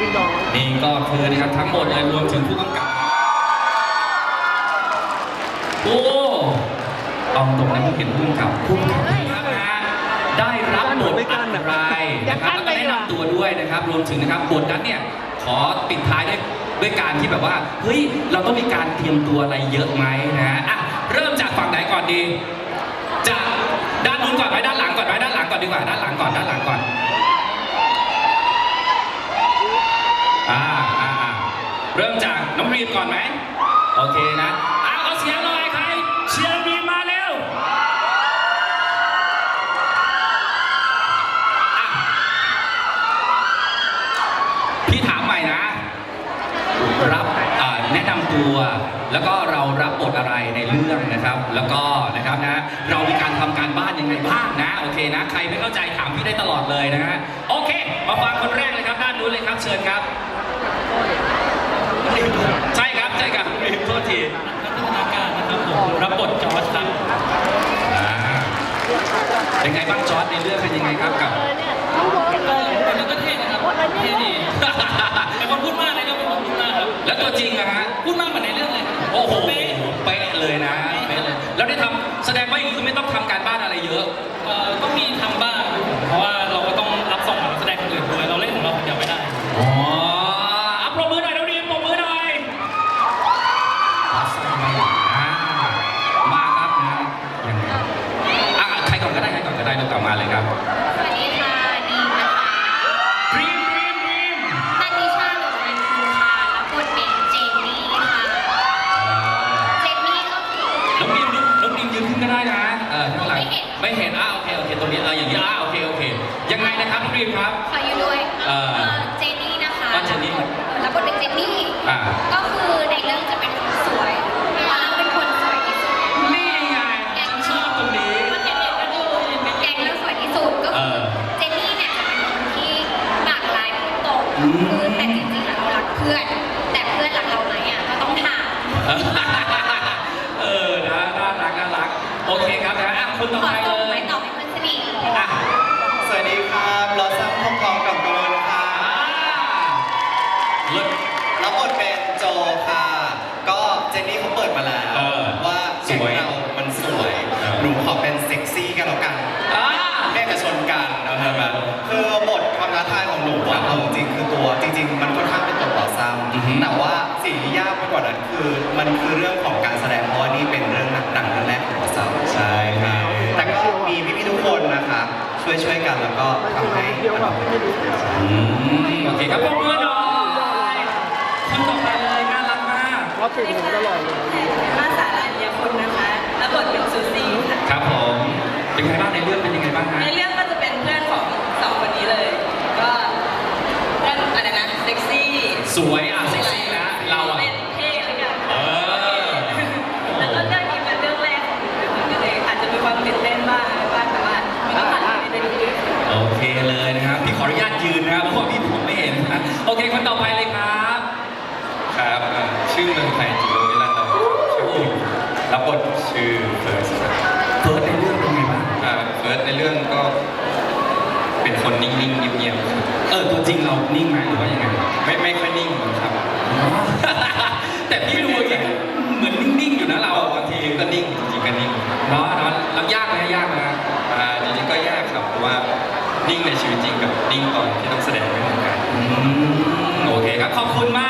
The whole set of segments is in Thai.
พี่น้อง นี่ก็คือนะครับทั้งหมดเลยรวมถึงผู้กำกับโอ้เอาตรงนะผู้เขียนผู้กำกับผู้กำกับนะครับนะฮะได้รับบทอะไรนะครับแล้วก็แนะนำตัวด้วยนะครับรวมถึงนะครับบทนั้นเนี่ยขอปิดท้ายด้วยด้วยการที่แบบว่าเฮ้ยเราต้องมีการเตรียมตัวอะไรเยอะไหมนะฮะอะเริ่มจากฝั่งไหนก่อนดีจากด้านนู้นก่อนไหมด้านหลังก่อนไหมด้านหลังก่อนดีกว่าด้านหลังก่อนด้านหลังก่อน อ่าอ่าอ่าเริ่มจากน้องรีมก่อนไหมโอเคนะอ้าวเอาเสียงหน่อยใครเชียร์รีมมาเร็วอะพี่ถามใหม่นะ รับอ่าแนะนำตัว แล้วก็เรารับบทอะไรในเรื่องนะครับ แล้วก็นะครับนะ เรามีการทำการบ้านยังไงบ้างนะ โอเคนะ ใครไม่เข้าใจถามพี่ได้ตลอดเลยนะฮะโอเค มาฟังคนแรกเลยครับด้านนู้นเลยครับเชิญครับ ใช่ครับ ใช่ครับรีบโทษทีพัฒนาการนะครับผมรับบทจอร์จครับอ่าเป็นไงบ้างจอร์ดในเรื่องเป็นยังไงครับกับน้องโบก็เป็นเรื่องก็เท่นะครับเท่ดีเป็นคนพูดมากนะครับเป็นคนพูดมากครับแล้วตัวจริงอะฮะพูดมากเหมือนในเรื่องเลยครับโอ้โหเป๊ะเป๊ะเลยนะเป๊ะเลยแล้วได้ทำแสดงว่าอย่างนี้คือไม่ต้องทำการบ้านอะไรเยอะเอ่อก็มีทำบ้างครับผมเพราะว่า มาแล้วเออว่าสวยแก๊งเรา มันสวย เออ หนูขอเป็นเซ็กซี่กันแล้วกันอ่าแค่กระชนกันนะครับแบบคือบทความท้าทายของหนูอะเอาจริงๆคือตัว จริง ๆ มันค่อนข้างเป็นตัวต่อซ้อือฮึำแต่ว่าสิ่งที่ยากไปกว่านั้นคือ มันคือเรื่องของการแสดงเพราะว่านี่เป็นเรื่องหนังดังเรื่องแรกของต่อซ้ำใช่ครับแต่ก็มีพี่ๆทุกคนนะคะช่วยช่วยๆกันแล้วก็ทำให้มันออกมาดี อืมโอเคครับปรบมือหน่อยคนต่อไปเลยน่ารักมา กเพราะถึงหนูตลอดเลยมาสาราเดียคุณนะคะรับบทเป็นซูซี่ค่ะครับผมเป็นไงบ้างในเรื่องเป็นยังไงบ้างฮะในเรื่องก็จะเป็นเพื่อนของสองคนนี้เลย ก็ก็อะไรนะเซ็กซี่สวยอะเซ็กซี่นะ ริงเรานิ่งไหมหรือว่ายังไงไม่ไม่ค่อยนิ่งครับ แต่พี่ดูอย่างเหมือนนิ่งๆอยู่นะเราบางทีจริงก็นิ่งจริงๆก็นิ่งเนาะเนาะรับยากไหมยากไหมอ่าจริงๆก็ยากครับเพราะว่านิ่งในชีวิตจริงกับนิ่งตอนที่ต้องแสดงไม่เหมือนกันอืมโอเคครับขอบคุณมาก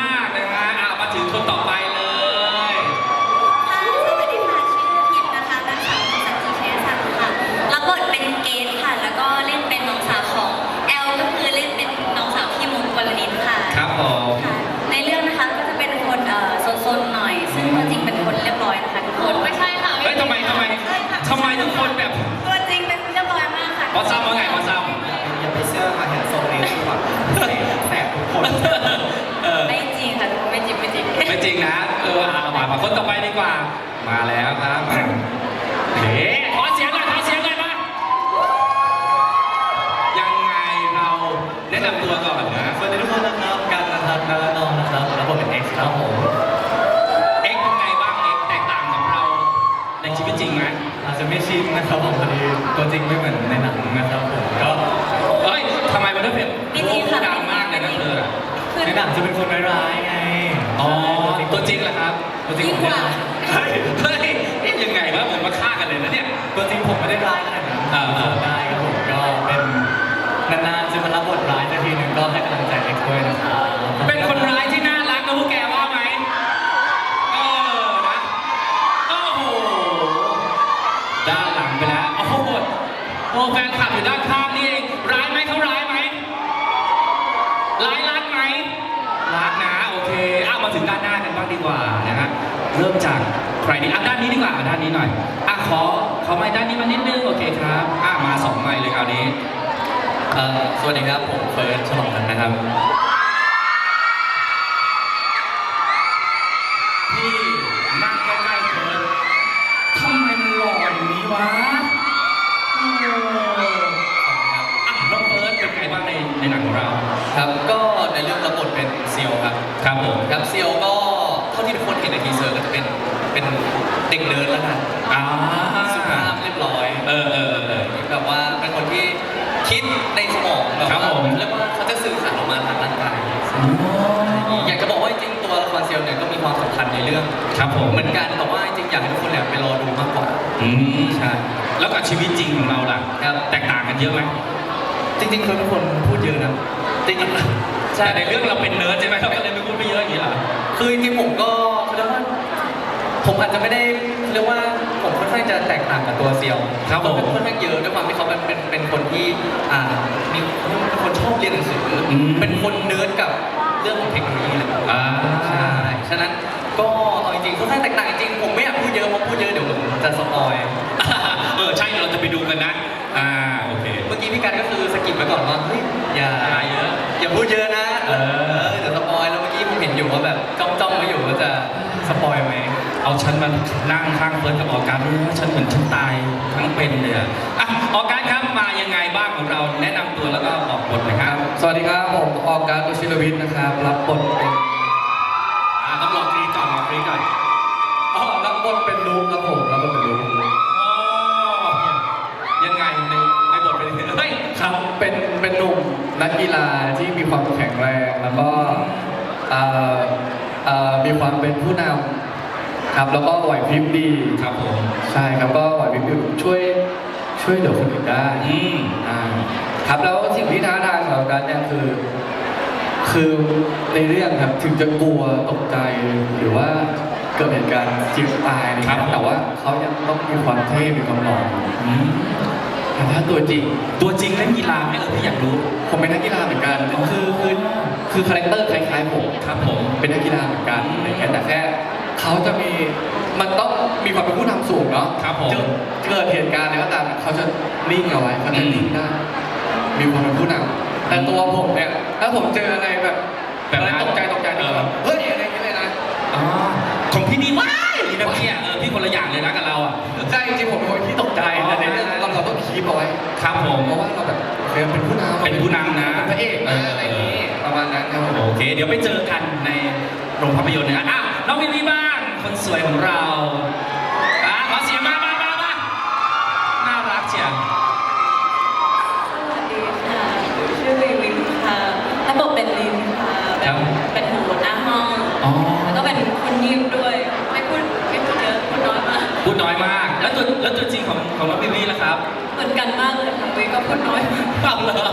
มาคนต่อไปดีกว่า มาแล้วครับเฮ้ขอเสียงหน่อยขอเสียงหน่อยมายังไงเราแนะนำตัวก่อนนะสวัสดีทุกคนนะครับกันนะครับนาลานองนะครับรับบทเป็นเอ็กซ์ครับผมเอ็กซ์เป็นไงบ้างเอ็กซ์แตกต่างกับเราในชีวิตจริงไหมอาจจะไม่ชินนะครับผมพอดีตัวจริงไม่เหมือนในหนังนะครับผมก็เฮ้ยทำไมมันต้องเป็นไม่จริงค่ะ ดังมากเลยนะเธอ ในหนังจะเป็นคนร้ายๆไงอ๋อ ตัวจริงเหรอครับตัวจริงยิ่ผงมกไม่ว่าได้เฮ้ยเฮ้ยเอ๊ะยังไงวะเหมือนมาฆ่ากันเลยนะเนี่ย ตัวจริงผมไม่ได้ร้ายขนาดนั้นอ่าอ่า ได้ครับผมก็เป็นนานๆจะมารับบทร้ายสักทีหนึ่งก็ให้กำลังใจเอ็กซ์ด้วยนะครับเป็นคนร้ายที่น่ารักนะพวกแกว่าไหมเออนะโอ้โหด้านหลังไปแล้ว โอ้โหโอ้แฟนคลับอยู่ด้านข้างนี่เองร้ายไหมเขาร้ายไหมร้ายรักไหมรักนะโอเคอะมาถึงด้านหน้ากันบ้าง ดีกว่านะฮะเริ่มจากใครดีอะด้านนี้ดีกว่าด้านนี้หน่อยอะขอขอไม้ด้านนี้มานิดนึงโอเคครับอะมาสองไม้เลยคราวนี้เอ่อสวัสดีครับผมเฟิร์สฉลองกันนะครับ เรื่องครับผมเหมือนกันแต่ว่าจริงๆอยากให้ทุกคนเนี่ยไปรอดูมากกว่า อืมใช่ แล้วกับชีวิตจริงของเราล่ะครับ แตกต่างกันเยอะไหมจริงๆคือทุกคนพูดเยอะนะจริงๆใช่แต่ในเรื่องเราเป็นเนิร์ดใช่ไหมเราก็เลยไม่พูดไม่เยอะอย่างนี้เหรอคือจริงๆผมก็เรียกว่าผมอาจจะไม่ได้เรียกว่าผมค่อนข้างจะแตกต่างกับตัวเซียวครับผมเป็นค่อนข้างเยอะด้วยความที่เขาเป็นเป็นเป็นคนที่อ่ามีเป็นคนชอบเรียนหนังสืออมเป็นคนเนิร์ดกับเรื่องของเทคโนโลยีเลยอ่าใช่ฉะนั้น ก็เอาจริงๆค่อนข้างแตกต่างจริงๆผมไม่อยากพูดเยอะเพราะพูดเยอะเดี๋ยวผมจะสปอยเออใช่เราจะไปดูกันนะ อ่าโอเค เมื่อกี้พี่กันก็คือสกิปไปก่อนว่าเฮ้ยอย่าอย่าเยอะอย่าพูดเยอะนะเออเดี๋ยวสปอยแล้วเมื่อกี้ผมเห็นอยู่ว่าแบบจ้องจ้องๆมาอยู่ว่าจะสปอยไหมเอาฉันมานั่งข้างเฟิร์นกับออกัสด้วยนะฉันเหมือนฉันตายทั้งเป็นเลยอะอะออกัสครับมายังไงบ้างของเราแนะนำตัวแล้วก็บอกบทหนะครับ สวัสดีครับ ผมออกัสอุชิรวิทย์นะครับ รับบทเป็น ลูกครับผมรับบทเป็นลูกยังไงในในบทเป็นยังไงเฮ้ยครับเป็นเป็นหนุ่มนักกีฬาที่มีความแข็งแรงแล้วก็เอ่อเอ่อมีความเป็นผู้นำครับแล้วก็ไหวพริบดีครับผมใช่ครับก็ไหวพริบดีช่วยช่วยเหลือคนอื่นได้อืมอ่าครับแล้วสิ่งที่ท้าทายสำหรับการเนี่ยคือ คือในเรื่องครับถึงจะกลัวตกใจหรือว่า เกิดเหตุการณ์จิตตายอะไรครับเงี้ยแต่ว่าเขายังต้องมีความเท่มีความหล่ออืมแต่ถ้าตัวจริง ตัวจริงเล่นกีฬาไหมเออพี่อยากรู้ ผมเป็นนักกีฬาเหมือนกันคือคือคือคาแรคเตอร์คล้ายๆผมครับผมเป็นนักกีฬาเหมือนกันอะไรเงี้ยแต่แค่เขาจะมีมันต้องมีความเป็นผู้นำสูงเนาะครับผมเจอเกิดเหตุการณ์อะไรก็ตามเขาจะนิ่งเอาไว้เขาจะนิ่งได้มีความเป็นผู้นำแต่ตัวผมเนี่ยถ้าผมเจออะไรแบบแบบอะไรนั้นตกใจตกใจนี่ก็แบบเฮ้ยอะไรอ คนละอย่างเลยนะกับเราอะ ใช่จริงๆผมเป็นคนที่ตกใจแต่ในเรื่องเราเราต้องคีบเอาไว้ครับผม เพราะว่าเราแบบเป็นผู้นำเป็นผู้นำนะเป็นพระเอกนะอะไรอย่างงี้ประมาณนั้นครับผมโอเค เดี๋ยวไปเจอกันในโรงภาพยนตร์นะฮะอะน้องวิวีบ้างคนสวยของเราอะขอเสียงมามามามาน่ารักเชียว สวัสดีค่ะหนูชื่อลิลินค่ะรับบทเป็นลินค่ะเป็นเป็นหัวหน้าห้อง อ๋อ แล้วก็เป็นคนยิ้มด้วย ไม่พูดไม่พูดเยอะพูดน้อยมาก พูดน้อยมาก แล้วตัวแล้วตัวจริงของของน้องวิวีล่ะครับเหมือนกันมากเลยค่ะวิก็พูดน้อยมากเอาเหรอ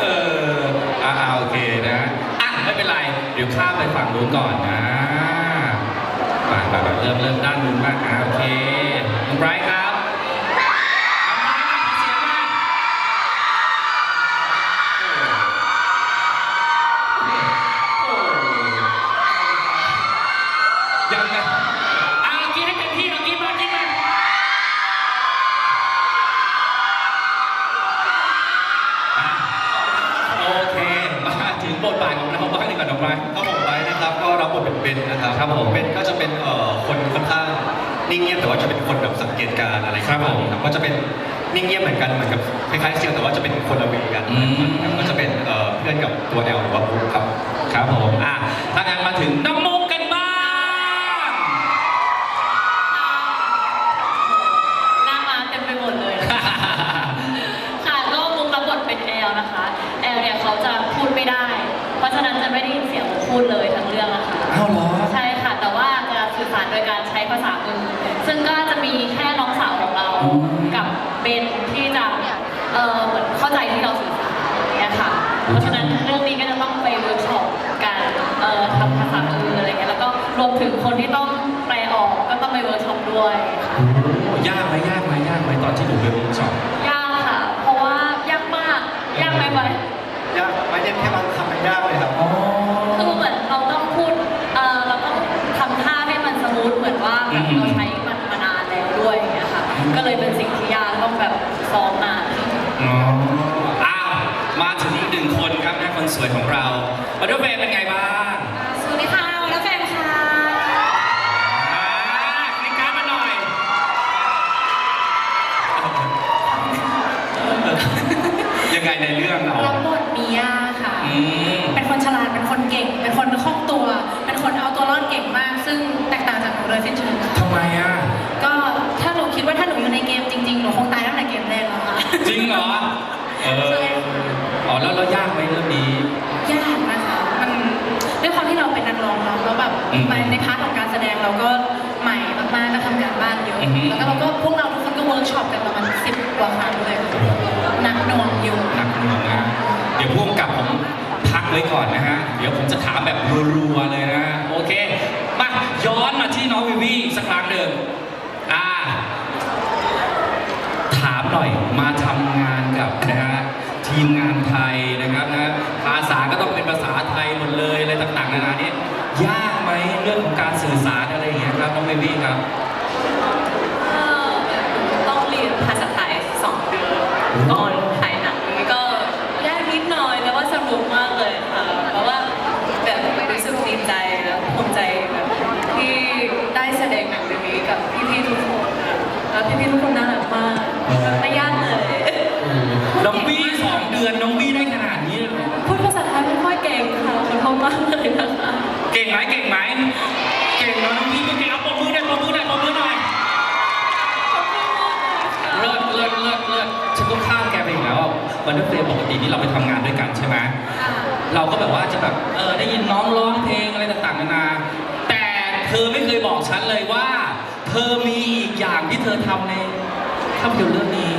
เอออ่าโอเคนะอะไม่เป็นไร เดี๋ยวข้ามไปฝั่งนู้นก่อนนะไปไปไปเริ่มเริ่มด้านนู้นบ้างอะโอเคน้องไบรท์ ผมครับก็จะเป็นนิ่งเงียบเหมือนกันเหมือนกับคล้ายๆเซียวแต่ว่าจะเป็นคนละเวกันอืม ก็จะเป็นเอ่อเพื่อนกับตัวแอลหรือว่าบุ๊คครับ ครับผมอะถ้างั้นมาถึงน้องมุกกันบ้าง หน้ามาเต็มไปหมดเลยนะคะ ค่ะก็มุกรับบทเป็นแอลนะคะ แอลเนี่ยเขาจะพูดไม่ได้ เพราะฉะนั้นจะไม่ได้ยินเสียงมุกพูดเลยทั้งเรื่องนะคะ อ้าวเหรอ ใช่ค่ะ แต่ว่าจะสื่อสารโดยการใช้ภาษามือ ซึ่งก็จะาษามืออะไรเงี้ยแล้วก็รวมถึงคนที่ต้องแปลออกก็ต้องไปเวิร์กช็อปด้วยค่ะ ยากไหมยากไหมยากไหมตอนที่หนูไปเวิร์กช็อปยากค่ะ เพราะว่ายากมาก ยากไหมบอยยากไม่ได้แค่บางคำมันยากเลยครับคือเหมือนเราต้องพูดเออเราต้องทำท่าให้มันสมูทเหมือนว่าแบบอืม เราใช้มันมานานแล้วด้วยอย่างเงี้ยค่ะ ก็เลยเป็นสิ่งที่ยากต้องแบบซ้อมนานอ๋ออ้าวมาถึงอีกหนึ่งคนครับนะคนสวยของเรามาดูเฟย์เป็นไงบ้าง อยู่ในเกมจริงๆหนูคงตายตั้งแต่เกมแรกแล้วค่ะ จริงเหรอ เออ ใช่ค่ะ อ๋อแล้วแล้วยากไหมเรื่องนี้ ยากนะคะมันด้วยความที่เราเป็นนักร้องเนาะแล้วแบบอืมมันในพาร์ทของการแสดงเราก็ใหม่มากๆก็ทำการบ้านเยอะอือฮึ แล้วก็เราก็พวกเราทุกคนก็เวิร์กช็อปกันประมาณสิบกว่าครั้งเลยหนักหน่วงอยู่ หนักหน่วงนะ เดี๋ยวพ่วงกับผมพักไว้ก่อนนะฮะ เดี๋ยวผมจะถามแบบรัวๆเลยนะฮะโอเค มาย้อนมาที่น้องวิวีอีกสักครั้งหนึ่งอ่า ถามหน่อย มาทำงานกับนะฮะทีมงานไทยนะครับนะภาษาก็ต้องเป็นภาษาไทยหมดเลยอะไรต่างๆนานานี้ยากไหมเรื่องของการสื่อสารอะไรอย่างเงี้ยครับน้องเบบี้ครับ ต้องเรียนภาษาไทยสองเดือนก่อนถ่ายหนังนี้ก็ยากนิดหน่อยแต่ว่าสนุกมากเลยค่ะ เพราะว่าแบบรู้สึกดีใจและภูมิใจแบบที่ได้แสดงหนังเรื่องนี้กับพี่ๆทุกคนนะแล้วพี่ๆทุกคนน่ารักมากไม่ยากเลย น้องบี้สองเดือนน้องบี้ได้ขนาดนี้เลยเหรอ พูดภาษาไทยไม่ค่อยเก่งค่ะขอโทษมากเลยนะคะ เก่งไหมเก่งไหมเก่งเนอะน้องบี้ก็เก่งเอาปมมือหน่อยปมมือหน่อยปมมือหน่อยเลิศเลิศเลิศเลิศฉันก็ข้ามแกไปอีกแล้ วอะวันนั้นเฟย์ปกตินี่เราไปทำงานด้วยกันใช่ไหมเราก็แบบว่าจะแบบเออได้ยินน้องร้องเพลงอะไรต่างๆนานาแต่เธอไม่เคยบอกฉันเลยว่า เธอมีอีกอย่างที่เธอทำในภาพยนตร์เรื่องนี้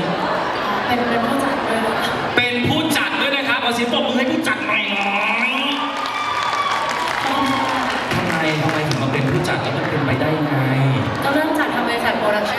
เป็นเป็นผู้จัดด้วยนะคะเป็นผู้จัดด้วยนะครับเอาเสียงปรบมือให้ผู้จัดหน่อยหน่อยทำไมทำไมถึงมาเป็นผู้จัดแล้วมันเป็นไปได้ยังไง ก็เริ่มจากทำบริษัทโปรดักชัน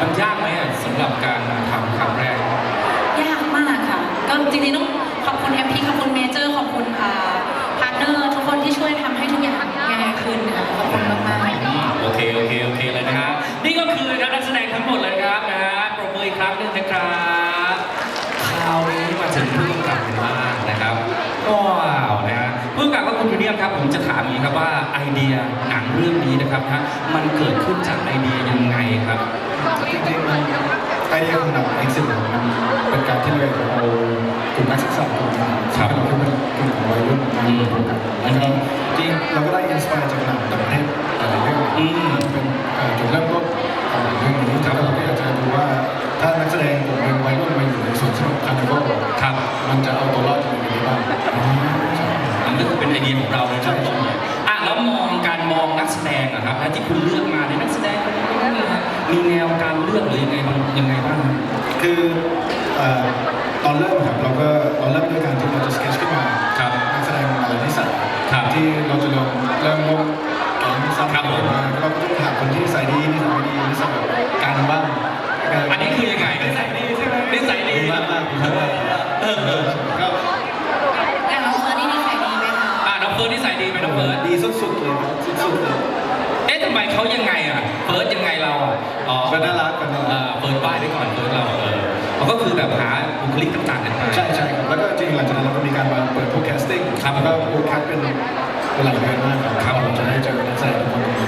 มันยากไหมอะสำหรับการมาทำครั้งแรก ยากมากค่ะ ก็จริงๆต้องขอบคุณ MP ขอบคุณเมเจอร์ ขอบคุณอ่าพาร์ทเนอร์ทุกคนที่ช่วยทำให้ทุกอย่างง่ายขึ้นค่ะขอบคุณมากๆ โอเค โอเค โอเคเลยนะฮะนี่ก็คือนะครับนักแสดงทั้งหมดเลยครับนะฮะปรบมืออีกครั้งหนึ่งนะครับคราวนี้มาถึงผู้กำกับกันบ้างนะครับว้าวนะฮะผู้กำกับก็คุณวิลเลียมครับ ผมจะถามอย่างนี้ครับว่าไอเดียหนังเรื่องนี้นะครับนะมันเกิดขึ้นจากไอเดียยังไงครับจริงๆมัน ไอเดียของหนังเอ็กซิสมันเป็นการที่เราเอากลุ่มนักศึกษากลุ่มหนึ่งครับเราเป็นกลุ่มวัยรุ่นมาอยู่รวมกันแล้วก็จริงเราก็ได้อินสปายจากหนังต่างประเทศหลายเรื่องเป็นจุดเริ่มต้นของเรื่องนี้แล้วเราก็อยากจะดูว่าถ้านักแสดงกลุ่มวัยรุ่นมาอยู่ในส่วนที่คาร์นิวัลครับมันจะเอาตัวรอดยังไงได้บ้างอันนี้คือเป็นไอเดียของเราเลยครับตรงเลยอะแล้วมองการมองนักแสดงอะครับที่คุณเลือกมาในนักแสดง มีแนวการเลือกหรือยังไงบ้างยังไงบ้างครับคือเอ่อตอนเริ่มครับเราก็เราเราเริ่มด้วยการที่เราจะสเก็ตขึ้นมาครับ นักแสดงอะไรที่ใส่ครับที่เราจะเริ่มเริ่มลงแก๊งซับครับผม มาแล้วเราก็ต้องหาคนที่ใส่ดีนิสัยไม่ดีนิสัยแบบการบ้างอันนี้คือยังไงนิสัยดีใช่ไหมนิสัยดีมากมากๆมากๆเออเออก็แต่น้องเฟิร์นนี่นิสัยดีไหมคะอะน้องเฟิร์สนิสัยดีไหมน้องเฟิร์สดีสุดๆเลยครับสุดๆเลย เอ๊ะทำไมเขายังไงอะเฟิร์สยังไงเราอะ อ๋อ ก็น่ารักกันน่าเอรักอเฟิร์สป้ายไว้ก่อนเฟิร์สเราเออเขาก็คือแบบหาบุคลิกต่างๆกันไป ใช่ใช่ครับแล้วก็จริงหลังจากนั้นเราก็มีการมาเปิดพวกแคสติ้งครับแล้วก็พวกแคสเป็นหลายเดือนมากครับครับเราจะได้เจอนักแสดงทุกคนตรงนี้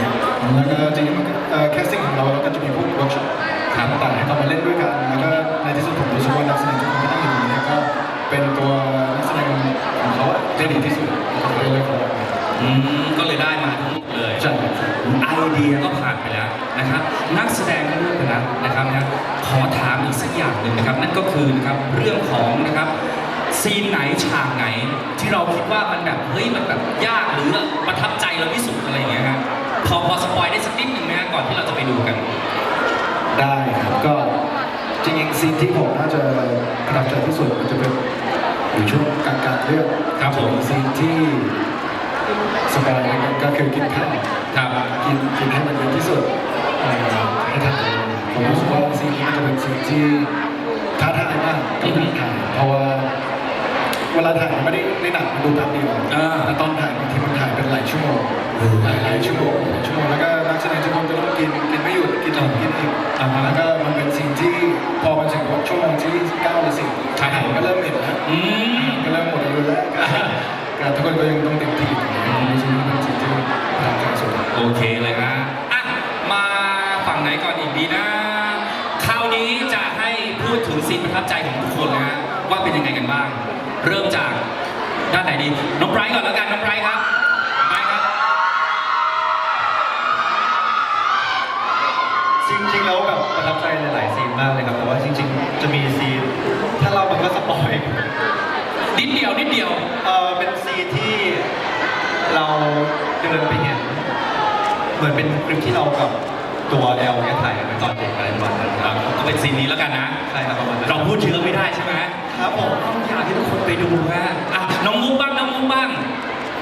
แล้วก็จริงๆมันก็เอ่อแคสติ้งของเราเราก็จะมีพวกเวิร์กช็อปครับ ต่างๆให้เขามาเล่นด้วยกันแล้วก็ในที่สุดผมรู้สึกว่านักแสดงทุกคน ซีนไหนฉากไหน ที่เราคิดว่ามันแบบเฮ้ยมันแบบยากหรือประทับใจเราที่สุดอะไรอย่างเงี้ยครับพอพอสปอยได้สักนิดหนึ่งไหมฮะก่อนที่เราจะไปดูกัน ได้ครับก็จริงๆซีนที่ผมน่าจะประทับใจที่สุดมันจะเป็นอยู่ช่วงกลางๆเรื่องครับผม ซีนที่สบายนะครับก็คือกินข้าวครับกินกินให้มันเยอะที่สุดเอ่อให้ทันผมรู้สึกว่าซีนนี้มันจะเป็นซีนที่ท้าทายมากกับการถ่ายเพราะว่า เวลาถ่ายมันไม่ได้ในหนังมันดูแป๊บเดียวอ่า แต่ตอนถ่ายบางทีมันถ่ายเป็นหลายชั่วโมงหลายหลายชั่วโมงหลายชั่วโมงแล้วก็นักแสดงทุกคนจะต้องกินกินไม่หยุดกินอีกกินอีกอ่าฮะแล้วก็มันเป็นสิ่งที่พอมันถึงชั่วโมงที่เก้าหรือสิบครับถ่ายก็เริ่มเห็นแล้วอืม ก็เริ่มหมดอายุแล้วก็ก็ทุกคนก็ยังต้องเต็มที่รู้สึกว่าเป็นสิ่งที่ประทับใจสุด โอเคเลยนะอะมาฝั่งไหนก่อนอีกดีนะคราวนี้จะให้พูดถึงซีนประทับใจของทุกคนนะฮะว่าเป็นยังไงกันบ้าง เริ่มจากด้านไหนดี น้องไบรท์ก่อนแล้วกันน้องไบรท์ครับไบรท์ครับ จริงๆแล้วแบบประทับใจหลายๆซีนมากเลยครับแต่ว่าจริง ๆ จะมีซีน ถ้าเรามันก็สปอยนิดเดียวนิดเดียวเออเป็นซีนที่เราเดินไปเห็นเหมือนเป็นคลิปที่เรากับตัวแอลเนี่ยถ่ายกันไปตอนเด็กอะไรประมาณนั้นครับก็เป็นซีนนี้แล้วกันนะใช่ครับประมาณนั้นเราพูดเยอะไม่ได้ใช่ไหมครับผมต้องอยาก ให้ทุกคนไปดูฮะอะน้องมุกบ้างน้องมุกบ้าง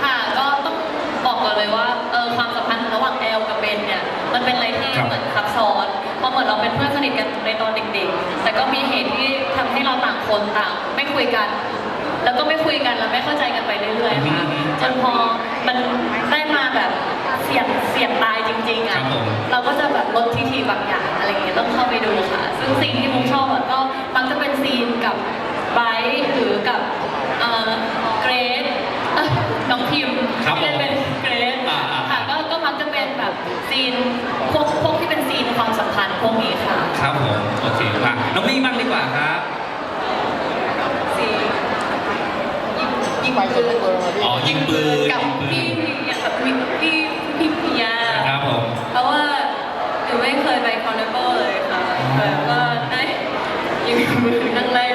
ค่ะก็ต้องบอกก่อนเลยว่าเออความสัมพันธ์ระหว่างแอลกับเบนเนี่ยมันเป็นอะไรที่ครับ เหมือนซับซ้อนเพราะเหมือนเราเป็นเพื่อนสนิทกันในตอนเด็กๆ แต่ก็มีเหตุที่ทำให้เราต่างคนต่าง ไม่คุยกัน แล้วก็ไม่คุยกันแล้วไม่เข้าใจกันไปเรื่อยๆค่ะอืมจนพอมันได้มาแบบเสี่ยงเสี่ยงตายจริงๆครัอะบผมเราก็จะแบบลดทีทีบางอย่างอะไรอย่างเงี้ยต้องเข้าไปดูค่ะ ซึ่งสิ่งที่มุกชอบอะก็มักจะเป็นซีนกับ ไบรท์หรือกับเอ่อเกรซเอ้ยน้องพิมพ์ครับผมที่ได้เป็นเกรซอ่าอ่า ค่ะก็ก็มักจะเป็นแบบซีนพวกพวกที่เป็นซีนความสัมพันธ์พวกนี้ค่ะครับผมโอเคมาน้องมี่บ้างดีกว่าครับซีนยิงยิงปืนอ๋อยิงปืนกับยิงปืนพี่อย่างกับพี่พี่พี่พิยา ครับผม เพราะว่าหนูไม่เคยไปคอนเนอร์เลยค่ะแต่ก็ได้ยิงมือครั้งแรก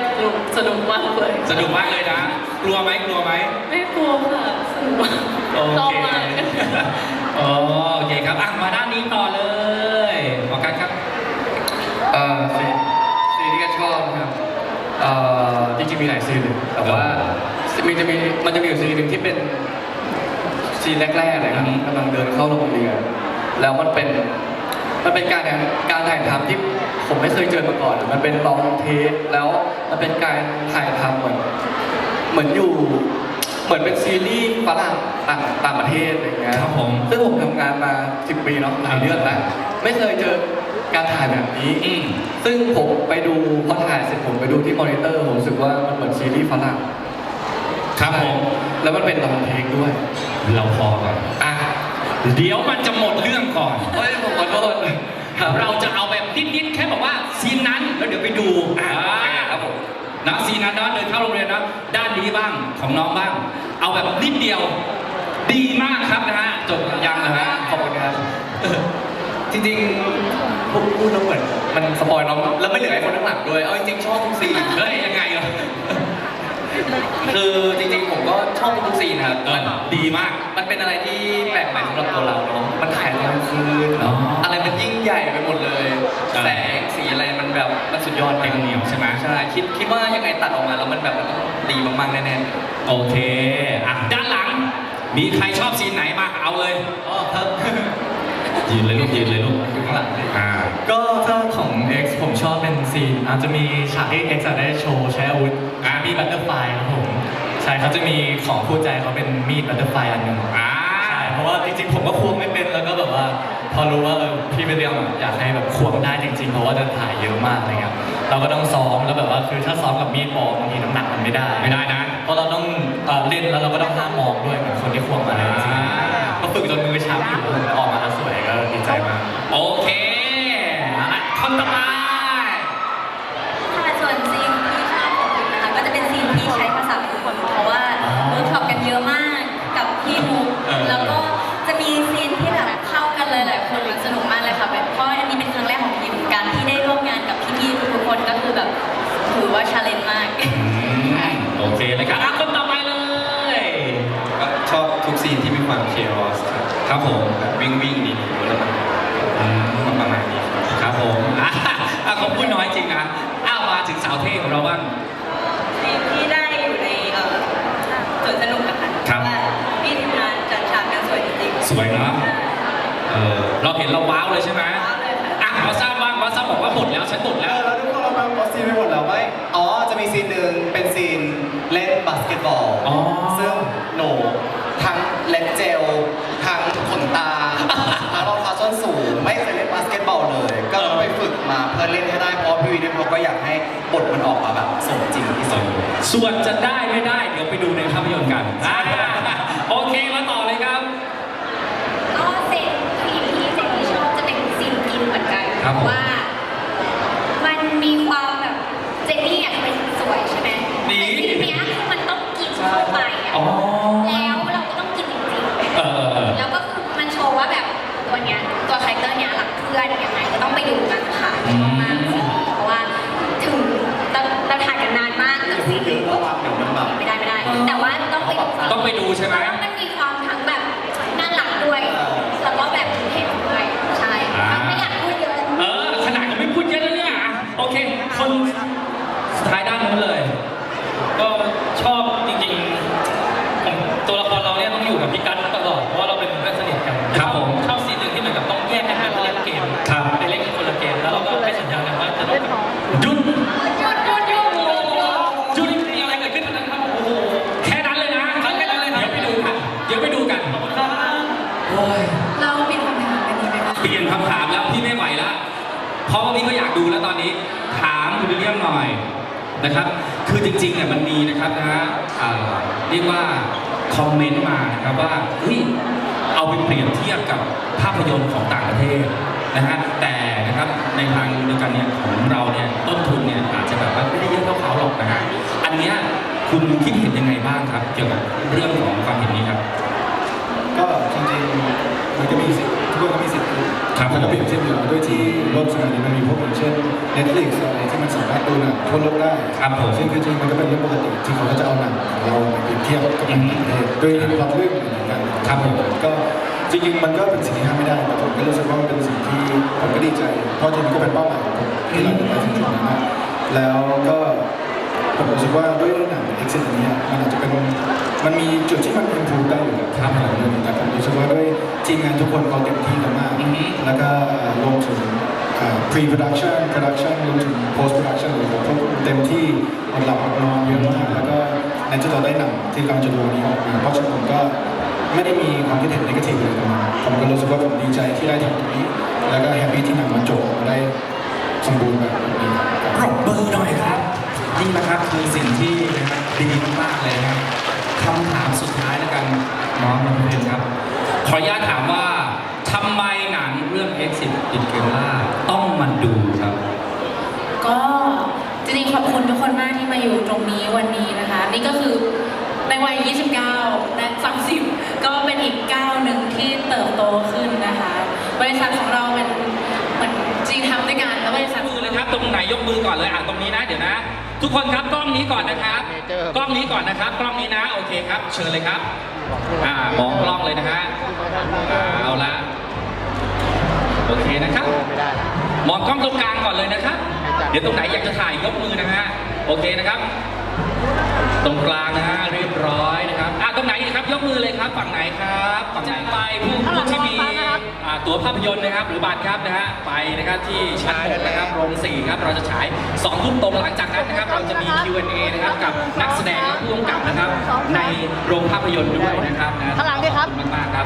ส นุกสนุกมากเลย สนุกมากเลยนะ กลัวไหมกลัวไหมไม่กลัวค่ะสนุกมากโอชอบเคมากอ๋อโอเคครับอะมาด้านนี้ต่อเลยขอกันครับเอ่อซีนซีนที่ก็ชอบนะครับเอ่อจริงๆมีหลายซีนเลยแต่ว่ามันจะมีมันจะมีอยู่ซีนหนึ่งที่เป็นซีนแรกๆเลยครับอืมกำลังเดินเข้าโรงเรียนแล้วมันเป็นมันเป็นการการถ่ายทำที่ ผมไม่เคยเจอมาก่อนมันเป็นลองเทคแล้วมันเป็นการถ่ายทำเหมือนเหมือนอยู่ เหมือนเป็นซีรีส์ฝรั่งต่างต่างประเทศอะไรอย่างเงี้ยครับผมซึ่งผมทำงานมา10ปีเนาะหลายเรื่องแล้วไม่เคยเจอการถ่ายแบบนี้ อืม ซึ่งผมไปดูพอถ่ายเสร็จผมไปดูที่มอนิเตอร์ผมรู้สึกว่ามันเหมือนซีรีส์ฝรั่งครับผม แล้วมันเป็นลองเทคด้วยเราพอก่อนอะเดี๋ยวมันจะหมดเรื่องก่อน เฮ้ยผมขอโทษ ครับเราจะเอาแบบนิดๆแค่บอกว่าซีนนั้นแล้วเดี๋ยวไปดูอ่าครับผมนะซีนนั้นนะเดินเข้าโรงเรียนนะด้านนี้บ้างของน้องบ้าง เอาแบบนิดเดียว ดีมากครับนะฮะจบยังนะฮะขอบคุณครับจริงๆผมพูดแล้วเหมือนมันสปอยน้องแล้วไม่เหลือไอ้คนข้างหลังด้วยเอาจริงๆชอบทุกซีนเฮ้ยยังไงอะคือจริงๆผมก็ชอบทุกซีนครับเออดีมาก มันเป็นอะไรที่แปลกใหม่สำหรับตัวเราเนาะมันถ่ายตอนกลางคืนอ๋อออะไร มันยิ่งใหญ่ไปหมดเลย ใช่ แสงสีอะไรมันแบบมันสุดสุดยอดเต็มากมเหนียวใช่ไหมใช่คิดคิดว่ายังไงตัดออกมาแล้วมันแบบมันต้องดีมากๆแน่ๆโอเคอะด้านหลัง มีใครชอบซีนไหนมาเอาเลยอ๋อครับยืนเลยลูกยืนเลยลูกอยู่ข้างหลังอ่า ก็ถ้าของ X ผมชอบเป็นซีนอาจจะมีฉากที่ X อะได้โชว์ใช้อาวุธอ่า มีบัตเตอร์ไฟครับผม ใช่เขาจะมีของคู่ใจเขาเป็นมีดบัตเตอร์ไฟอันหนึ่งอ่า ใช่เพราะว่าจริงๆผมก็ควงไม่เป็นแล้วก็แบบว่า พอรู้ว่าเออพี่วิลเลียมอะอยากให้แบบควงได้จริงๆ เพราะว่าจะถ่ายเยอะมากอะไรเงี้ยเราก็ต้องซ้อมแล้วแบบว่าคือถ้าซ้อมกับมีดบอลบางทีน้ำหนักมันไม่ได้ไม่ได้นะเพราะเราต้องเอ่อเล่นแล้วเราก็ต้องห้ามมองด้วยเหมือนคนที่ควงมาเลยจริงอ่าๆก็ฝึกจนมือช้ำอยู่แล้วออกมาแล้วสวยก็ โอเคเลยครับอะคนต่อไปเลย ก็ชอบทุกซีนที่มีความเคออสครับครับผม แบบวิ่งวิ่งๆดีๆแล้วมันอืมมันประมาณนี้ครับครับผมอะอะเขาพูดน้อยจริงนะอ้าวมาถึงสาวเท่ของเราบ้างซีนที่ได้อยู่ในเอ่อสวนสนุกอะค่ะครับ ว่าพี่ทีมงานจัดฉากกันสวยจริงๆสวยเนาะเออเราเห็นเราว้าวเลยใช่ไหมว้าวเลยค่ะ อะวาซ่าบ้างวาซ่าบอกว่าหมดแล้วฉันหมดเอแล้ว อแล้วทุกคนเรามาเอาซีนไปหมดแล้วไหมอ๋อจะ มีซีนหนึ่งเป็นซีนเล่นบาสเกตบอลอ๋อ ซึ่งหนูทั้งเล็บเจล ทั้งขนตาทั้งรองเท้าส้นสูงไม่เคยเล่นบาสเกตบอลเลย ก็ต้องไปฝึกมาเพื่อเล่นให้ได้เพราะพี่วีเนี่ยเขาก็อยากให้บทมันออกมาแบบสมจริงที่สุด ส่วนจะได้ไม่ได้ เดี๋ยวไปดูในภาพยนตร์กันอ่าโอเคมาต่อเลยครับ ก็เซนซีนที่เจนนี่ชอบจะเป็นซีนกินเหมือนกันครับเพราะว่า มันมีความแบบเจนนี่อยากเป็นสวยใช่ไหม นี่ แต่ทีเนี้ยคือมันต้องกินเข้าไป อะอ๋อ แล้วเราก็ต้องกินจริงๆเออเออเออแล้วก็คือมันโชว์ว่าแบบตัวเนี้ยตัวคาแรคเตอร์เนี้ยรักเพื่อนยังไงก็ต้องไปดูกันค่ะชอบมากซีนนี้เพราะว่าถึงเราเราถ่ายกันนานมากกับซีนนี้เยอะระวังเดี๋ยวมันแบบ ไม่ได้ไม่ได้ แต่ว่าต้องไปดูซีนต้องไปดูใช่ไหมเพราะว่ามันมีความ คุณวิลเลียมหน่อยนะครับ คือจริงๆเนี่ยมันมีนะครับนะฮะเรียกว่าคอมเมนต์มานะครับว่าเฮ้ยเอาไปเปรียบเทียบกับภาพยนตร์ของต่างประเทศนะฮะแต่นะครับในทางเดียวกันเนี่ยของเราเนี่ยต้นทุนเนี่ยอาจจะแบบว่าไม่ได้เยอะเท่าเขาหรอกนะฮะอันเนี้ยคุณคิดเห็นยังไงบ้างครับ เกี่ยวกับเรื่องของความเห็นนี้ครับ ก็จริงๆมันก็มีสิทธิ์ทุกคนก็มีสิทธิ์ครับมันก็เปรียบเทียบอยู่แล้วด้วยที่โลกสมัยนี้มันมีพวกอย่างเช่น Netflix อะไรที่มันสามารถดูหนังทั่วโลกได้ครับผม ซึ่งจริงๆมันก็เป็นเรื่องปกติที่เขาก็จะเอาหนังของเราไปเปรียบเทียบกับต่างประเทศด้วยพล็อตเรื่องเหมือนกัน ครับผม ก็จริงๆมันก็เป็นสิ่งที่ห้ามไม่ได้แต่ผมก็รู้สึกว่ามันเป็นสิ่งที่ผมก็ดีใจ เพราะจริงๆก็เป็นเป้าหมายของผมที่เราจะไปถึงจุดนั้นนะแล้วก็ผมรู้สึกว่าด้วยหนัง Exit อันเนี้ยมันอาจจะเป็นมันมีจุดที่มัน improve ได้อยู่ครับหรืองแต่ผมรู้สึกว่าด้วย ทีมงานทุกคนเขาเต็มที่กันมาก อือฮึ แล้วก็รวมถึงอ่า pre-production production รวมถึง post production เลยผมเต็มที่อดหลับอดนอนเยอะมาก แล้วก็ในที่เราได้หนังที่กำลังจะดูวันนี้ออกมาเพราะฉะนั้นผมก็ไม่ได้มีความคิดเห็น negative เลยตรงนั้นผมก็รู้สึกว่าผมดีใจที่ได้ทำตรงนี้ แล้วก็แฮปปี้ที่หนังมันจบมาได้สมบูรณ์แบบนี้ครับ ปรบมือหน่อยครับ นี่นะครับคือสิ่งที่นะครับดีมากๆเลยนะครับคำถามสุดท้ายแล้วกันน้องมันเป็นครับ ขออนุญาตถามว่าทำไมหนังเรื่อง Exit ติดเกมล่าต้องมาดูครับ ก็จริงๆขอบคุณทุกคนมากที่มาอยู่ตรงนี้วันนี้นะคะ นี่ก็คือในวัย 29 และ 30 ก็เป็นอีกก้าวหนึ่งที่เติบโตขึ้นนะคะ บริษัทของเราเป็นเหมือนจริงทำด้วยกันแล้วบริษัท มือเลยครับตรงไหนยกมือก่อนเลยอะตรงนี้นะเดี๋ยวนะ ทุกคนครับกล้องนี้ก่อนนะครับ กล้องนี้ก่อนนะครับ กล้องนี้นะโอเคครับ เชิญเลยครับ อ่ามองกล้องเลยนะฮะอ่าเอาละโอเคนะครับมองกล้องตรงกลางก่อนเลยนะครับ เดี๋ยวตรงไหนอยากจะถ่ายยกมือนะฮะ โอเคนะครับ ตรงกลางนะฮะเรียบร้อย ตรงไหนดีครับยกมือเลยครับฝั่งไหนครับฝั่งไหนไปผู้ผู้ที่มีอ่าตั๋วภาพยนตร์นะครับ หรือบัตรครับนะฮะไปนะครับที่ชั้นหกนะครับโรงสี่ครับเราจะฉายสองทุ่มตรงหลังจากนั้นนะครับ เราจะมี Q&A นะครับกับนักแสดงและผู้กำกับนะครับ ในโรงภาพยนตร์ด้วยนะครับนะข้างหลังด้วยครับขอณมากๆครับ